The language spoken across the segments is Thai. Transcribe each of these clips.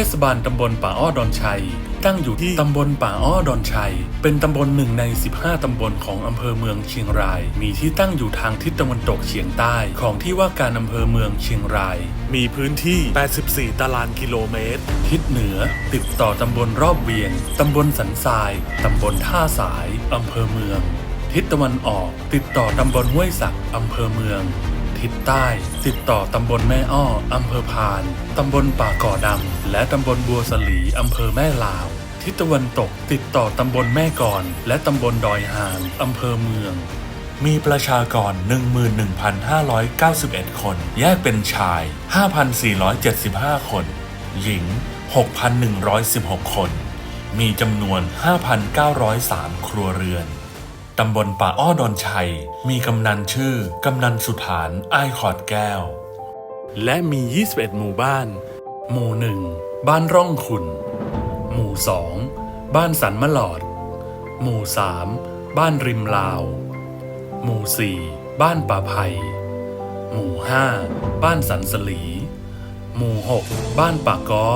ทศบาลตำบลป่าอ้อดอนชัย ตั้งอยู่ที่ตำบลป่าอ้อดอนชัย เป็นตำบลหนึ่งใน 15 ตำบลของอำเภอเมืองเชียงราย มีที่ตั้งอยู่ทางทิศตะวันตกเฉียงใต้ของที่ว่าการอำเภอเมืองเชียงราย มีพื้นที่ 84 ตารางกิโลเมตร ทิศเหนือ ติดต่อตำบลรอบเวียง ตำบลสันทราย ตำบลท่าสาย อำเภอเมือง ทิศตะวันออก ติดต่อตำบลห้วยสักอำเภอเมือง ทิศใต้ ติดต่อตำบลแม่อ้ออำเภอพาน ตำบลป่าก่อดำ และตำบลบัวสลีอำเภอแม่ลาว ทิศตะวันตกติดต่อตำบลแม่กอน และตำบลดอยหางอำเภอเมือง มีประชากร 11,591 คน แยกเป็นชาย 5,475 คน หญิง 6,116 คน มีจำนวน 5,903 ครัวเรือน ตำบลป่าอ้อดอนชัย มีกำนันชื่อกำนันสุฐานอ้ายขอดแก้ว และมี 21 หมู่บ้าน หมู่หนึ่งบ้านร่องขุนหมู่สองบ้านสันมะหลอด หมู่สามบ้านริมลาว หมู่สี่บ้านป่าไผ่หมู่ห้าบ้านสันสลี หมู่หกบ้านป่าก้อ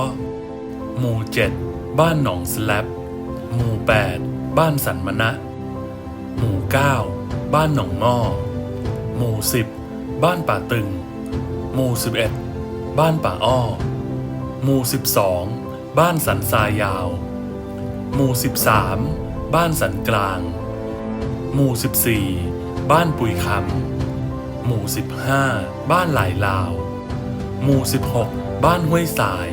หมู่เจ็ดบ้านหนองสแลบหมู่แปดบ้านสันมะนะ หมู่เก้าบ้านหนองง้อหมู่สิบบ้านป่าตึง หมู่สิบเอ็ดบ้านป่าอ้อ หมู่ 12 บ้านสันทรายยาว หมู่ 13 บ้านสันกลาง หมู่ 14 บ้านปุยคำหมู่ 15 บ้านหลายลาว หมู่ 16 บ้านห้วยสาย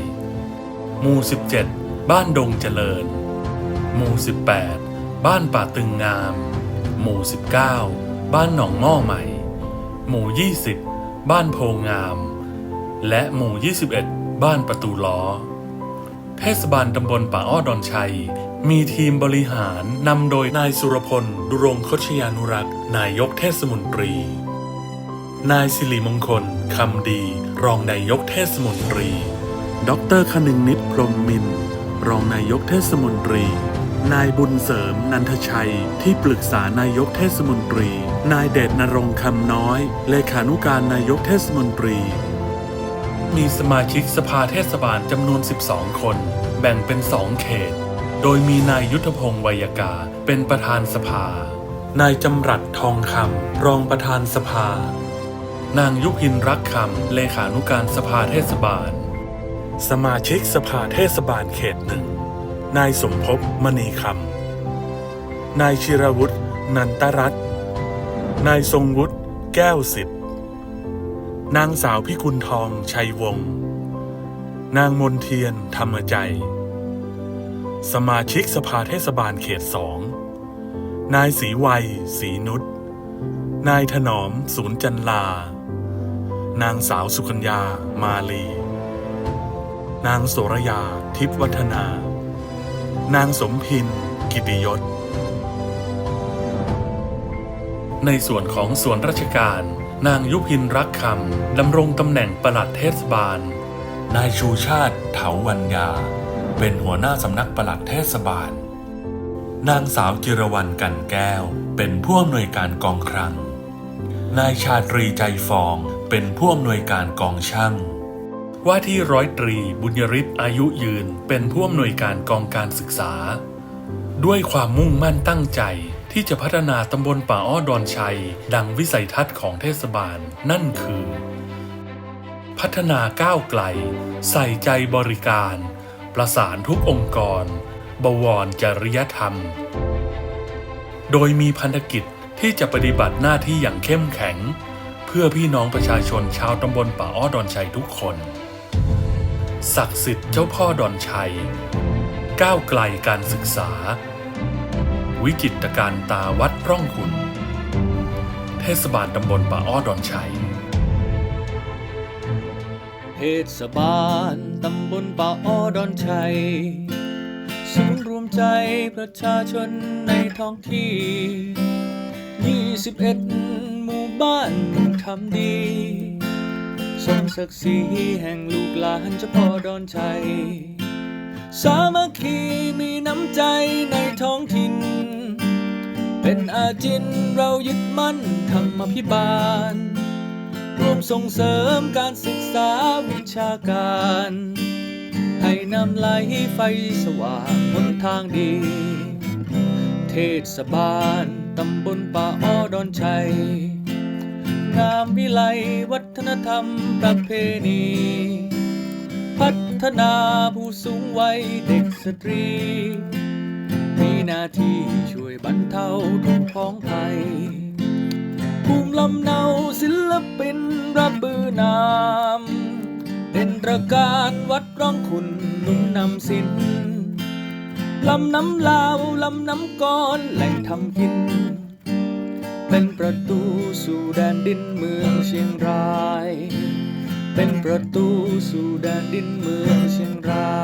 หมู่ 17 บ้านดงเจริญ หมู่ 18 บ้านป่าตึงงาม หมู่ 19 บ้านหนองม่อใหม่ หมู่ 20 บ้านโพงาม และหมู่ 21 บ้านประตูล้อ เทศบาลตำบลป่าอ้อดอนชัย มีทีมบริหารนำโดยนายสุรพล ดุรงคชยานุรักษ์ นายกเทศมนตรี นายสิริมงคลคำดี รองนายกเทศมนตรี ดรคนึงนิดพรมมิน รองนายกเทศมนตรี นายบุญเสริม นันทชัย ที่ปรึกษานายกเทศมนตรี นายเดชนรงค์คำน้อย เลขานุการนายกเทศมนตรี มีสมาชิกสภาเทศบาลจำนวน 12 คน แบ่งเป็น2เขต โดยมีนายยุทธพงศ์ไวยากา เป็นประธานสภา นายจำรัดทองคำรองประธานสภา นางยุพินรักคำเลขานุการสภาเทศบาล สมาชิกสภาเทศบาลเขตหนึ่ง นายสมภพมณีคำ นายชิรวุฒินันตรัตน์ นายทรงวุฒิแก้วสิทธิ์ นางสาวพิกุลทองชัยวงศ์ นางมนเทียนธรรมใจ สมาชิกสภาเทศบาลเขตสอง นายศรีวัยศรีนุช นายถนอมศูนย์จันลา นางสาวสุกัญญามาลี นางโสรยาทิพวัฒนา นางสมพิน กิติยศ ในส่วนของส่วนราชการ นางยุพินรักคำดำรงตำแหน่งปลัดเทศบาล นายชูชาติเถาวัญญา เป็นหัวหน้าสำนักปลัดเทศบาล นางสาวจิรวรรณกันแก้ว เป็นผู้อำนวยการกองคลัง นายชาตรีใจฟองเป็นผู้อำนวยการกองช่าง ว่าที่ร้อยตรีบุญยริศอายุยืนเป็นผู้อำนวยการกองการศึกษา ด้วยความมุ่งมั่นตั้งใจที่จะพัฒนาตำบลป่าอ้อดอนชัย ดังวิสัยทัศน์ของเทศบาลนั่นคือ พัฒนาก้าวไกล ใส่ใจบริการ ประสานทุกองค์กร บวรจริยธรรม โดยมีพันธกิจที่จะปฏิบัติหน้าที่อย่างเข้มแข็ง เพื่อพี่น้องประชาชนชาวตำบลป่าอ้อดอนชัยทุกคน ศักดิ์สิทธิ์เจ้าพ่อดอนชัย ก้าวไกลการศึกษา วิจิตการตาวัดร่องขุนเทศบาลตำบลป่าอ้อดอนชัย เทศบาลตำบลป่าอ้อดอนชัยศูนย์รวมใจประชาชนในท้องที่ 21 หมู่บ้านทำดี สมศักดิ์ศรีแห่งลูกหลานเจ้าพ่อดอนชัย สามัคคีมีน้ำใจในท้องถิ่น เป็นอาจินเรายึดมั่นธรรมพิบาล ร่วมส่งเสริมการศึกษาวิชาการ ให้นำไหลไฟสว่างบนทางดี เทศบาลตำบลป่าอ้อดอนชัย งามวิไลวัฒนธรรมประเพณี พัฒนาผู้สูงวัยเด็กสตรี มีหน้าที่ช่วยบรรเทาทุกข์พ้องภัยภูมิลำเนาศิลปินรับบือนามเป็นตระการวัดร้องคุณนุ่มนำสินลำน้ำลาวลำน้ำก้อนแหล่งทำกิน เป็นประตูสู่แดนดินเมืองเชียงราย เป็นประตูสู่แดนดินเมืองเชียงราย